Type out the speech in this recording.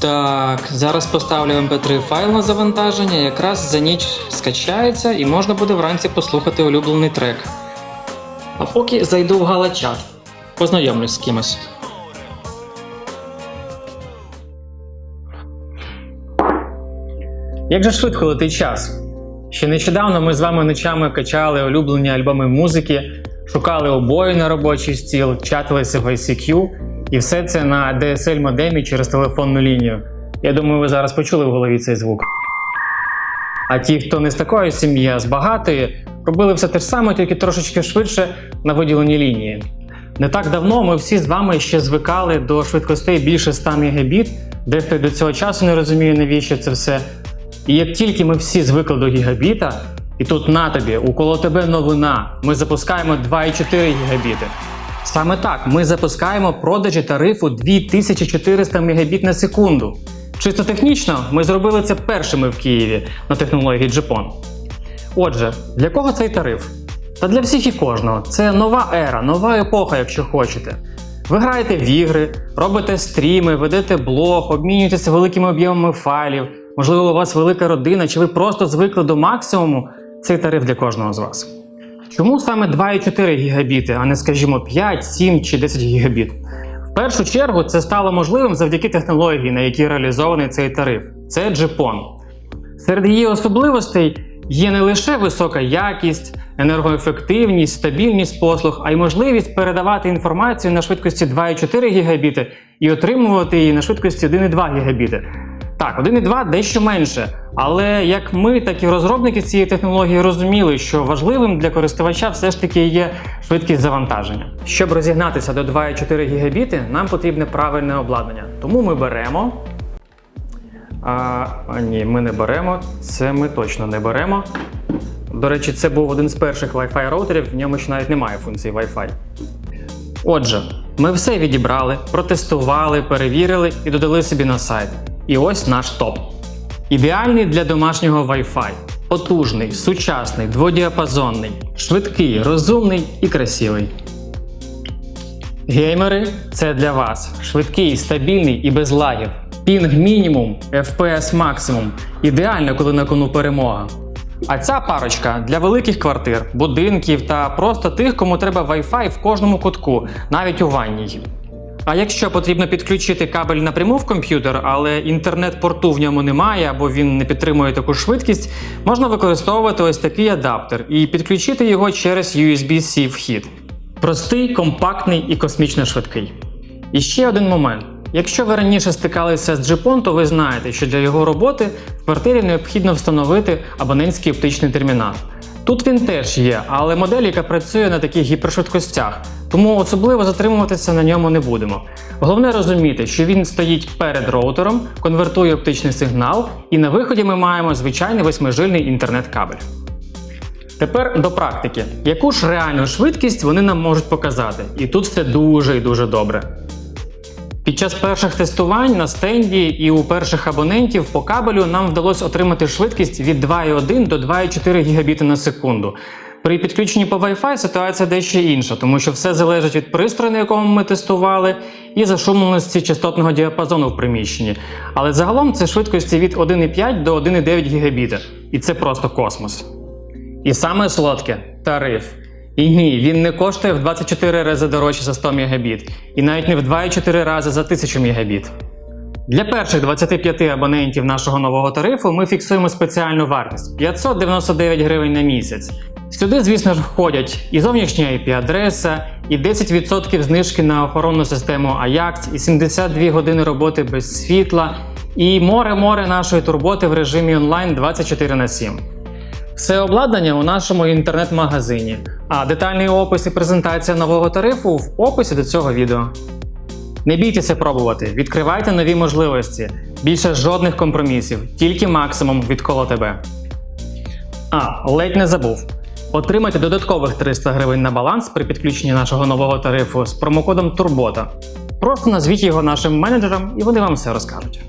Так, зараз поставлю mp3 файл на завантаження, якраз за ніч скачається і можна буде вранці послухати улюблений трек. А поки зайду в галачат, познайомлюсь з кимось. Як же швидко летить час? Ще нещодавно ми з вами ночами качали улюблені альбоми музики, шукали обої на робочий стіл, чатилися в ICQ, і все це на DSL модемі через телефонну лінію. Я думаю, ви зараз почули в голові цей звук. А ті, хто не з такої сім'ї, а з багатої, робили все те ж саме, тільки трошечки швидше на виділеній лінії. Не так давно ми всі з вами ще звикали до швидкостей більше 100 Мбіт, дехто й до цього часу не розуміє, навіщо це все. І як тільки ми всі звикли до гігабіта, і тут на тобі, уколо тебе новина, ми запускаємо 2,4 гігабіти. Саме так, ми запускаємо продажі тарифу 2400 Мбіт на секунду. Чисто технічно, ми зробили це першими в Києві на технології GPON. Отже, для кого цей тариф? Та для всіх і кожного. Це нова ера, нова епоха, якщо хочете. Ви граєте в ігри, робите стріми, ведете блог, обмінюєтеся великими об'ємами файлів. Можливо, у вас велика родина, чи ви просто звикли до максимуму. Цей тариф для кожного з вас. Чому саме 2,4 гігабіти, а не, скажімо, 5, 7 чи 10 гігабіт? В першу чергу це стало можливим завдяки технології, на якій реалізований цей тариф. Це GPON. Серед її особливостей є не лише висока якість, енергоефективність, стабільність послуг, а й можливість передавати інформацію на швидкості 2,4 Гбіт і отримувати її на швидкості 1,2 Гбіт. Так, 1,2 дещо менше. Але як ми, так і розробники цієї технології розуміли, що важливим для користувача все ж таки є швидкість завантаження. Щоб розігнатися до 2,4 Гбіт, нам потрібне правильне обладнання. Тому ми беремо. А ні, ми не беремо. Це ми точно не беремо. До речі, це був один з перших Wi-Fi роутерів, в ньому ще навіть немає функції Wi-Fi. Отже, ми все відібрали, протестували, перевірили і додали собі на сайт. І ось наш топ. Ідеальний для домашнього Wi-Fi. Потужний, сучасний, дводіапазонний, швидкий, розумний і красивий. Геймери це для вас. Швидкий, стабільний і без лагів. Пінг мінімум, FPS максимум. Ідеально, коли на кону перемога. А ця парочка для великих квартир, будинків та просто тих, кому треба Wi-Fi в кожному кутку, навіть у ванній. А якщо потрібно підключити кабель напряму в комп'ютер, але інтернет-порту в ньому немає або він не підтримує таку швидкість, можна використовувати ось такий адаптер і підключити його через USB-C вхід. Простий, компактний і космічно швидкий. І ще один момент. Якщо ви раніше стикалися з джипон, то ви знаєте, що для його роботи в квартирі необхідно встановити абонентський оптичний термінал. Тут він теж є, але модель, яка працює на таких гіпершвидкостях, тому особливо затримуватися на ньому не будемо. Головне розуміти, що він стоїть перед роутером, конвертує оптичний сигнал, і на виході ми маємо звичайний восьмижильний інтернет-кабель. Тепер до практики. Яку ж реальну швидкість вони нам можуть показати? І тут все дуже і дуже добре. Під час перших тестувань на стенді і у перших абонентів по кабелю нам вдалося отримати швидкість від 2,1 до 2,4 Гбіт на секунду. При підключенні по Wi-Fi ситуація дещо інша, тому що все залежить від пристрою, на якому ми тестували, і зашумленості частотного діапазону в приміщенні. Але загалом це швидкості від 1,5 до 1,9 Гбіт. І це просто космос. І саме солодке тариф. І ні, він не коштує в 24 рази дорожче за 100 Мбіт, і навіть не в 2,4 рази за 1000 Мбіт. Для перших 25 абонентів нашого нового тарифу ми фіксуємо спеціальну вартість 599 гривень на місяць. Сюди, звісно ж, входять і зовнішня IP-адреса, і 10% знижки на охоронну систему Ajax, і 72 години роботи без світла, і море-море нашої турботи в режимі онлайн 24 на 7. Все обладнання у нашому інтернет-магазині, а детальний опис і презентація нового тарифу в описі до цього відео. Не бійтеся пробувати, відкривайте нові можливості. Більше жодних компромісів, тільки максимум від коло тебе. А, ледь не забув. Отримайте додаткових 300 гривень на баланс при підключенні нашого нового тарифу з промокодом Турбота. Просто назвіть його нашим менеджерам і вони вам все розкажуть.